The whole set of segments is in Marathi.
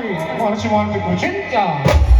Why don't you want to go chincha?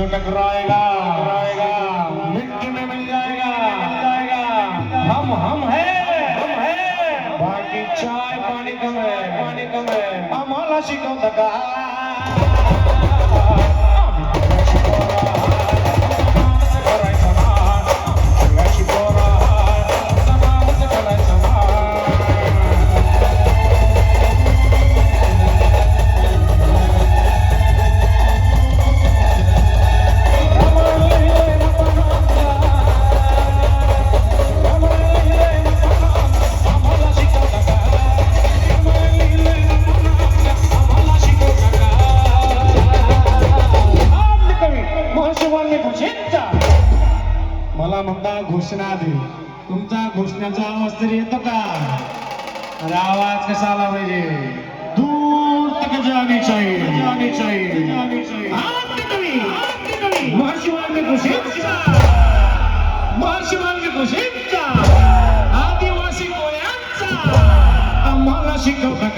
जो टकराएगा मिट्टी में मिल जाएगा। मिल जाएगा हम हम है। हम है बाकी चाय पानी कम है। पानी कम है। आम्हाला शिकवता का मला म्हणता घोषणा दे. तुमचा घोषणाचा आवाज तरी येतो का? अरे आवाज कसा आला पाहिजे? दूर तक जानी चाहिए जानी चाहिए जानी चाहिए महर्षी वाल्मिक ऋषींचा महर्षी वाल्मिक ऋषींचा आदिवासी कोळ्यांचा. आम्हाला शिकवता